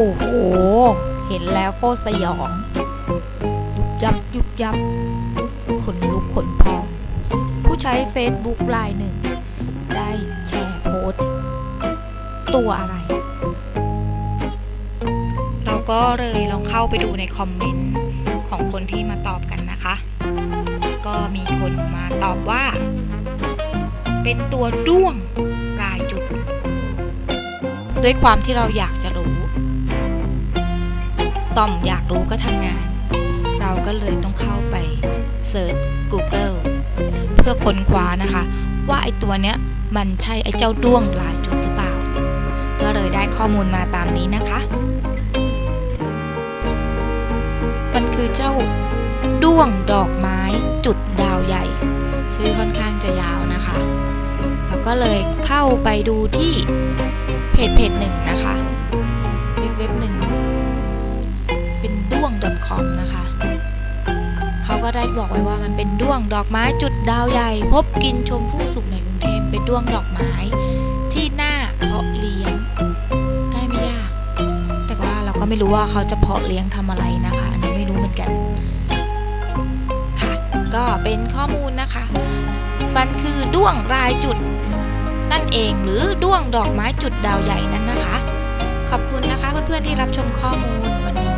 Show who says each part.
Speaker 1: โอ้โห เห็นแล้วโคตรสยอง ยุบยับยุบยับขนลุกขนพอง ผู้ใช้ Facebook รายหนึ่ง ได้แชร์โพสต์ ตัวอะไร เราก็เลยลองเข้าไปดูในคอมเมนต์ของคนที่มาตอบกันนะคะ ก็มีคนมาตอบว่า เป็นตัวด้วงรายจุด ด้วยความที่เราอยากจะรู้ ต่อมอยากรู้ก็ทำงาน เราก็เลยต้องเข้าไปเซิร์ช Google เพื่อค้นคว้านะคะ ว่าไอตัวเนี้ยมันใช่ไอเจ้าด้วงลายจุดหรือเปล่า ก็เลยได้ข้อมูลมาตามนี้นะคะ มันคือเจ้าด้วงดอกไม้จุดดาวใหญ่ ชื่อค่อนข้างจะยาวนะคะ แล้วก็เลยเข้าไปดูที่เพจเพจหนึ่งนะคะ เว็บเว็บหนึ่งเป็นด้วง .com นะคะเขาก็ได้บอกไว้ว่ามันเป็นด้วงดอกไม้จุดดาวใหญ่ พบกินชมผู้สุขในกรุงเทพเป็นด้วงดอกไม้ ที่หน่าเพาะเลี้ยงได้ไม่ยาก แต่ว่าเราก็ไม่รู้ว่าเขาจะเพาะเลี้ยงทำอะไรนะคะ อันนี้ไม่รู้เหมือนกันค่ะ ก็เป็นข้อมูลนะคะ มันคือด้วงรายจุดนั่นเองหรือด้วงดอกไม้จุดดาวใหญ่นั่นนะคะ ขอบคุณนะคะเพื่อนๆที่รับชมข้อมูลวันนี้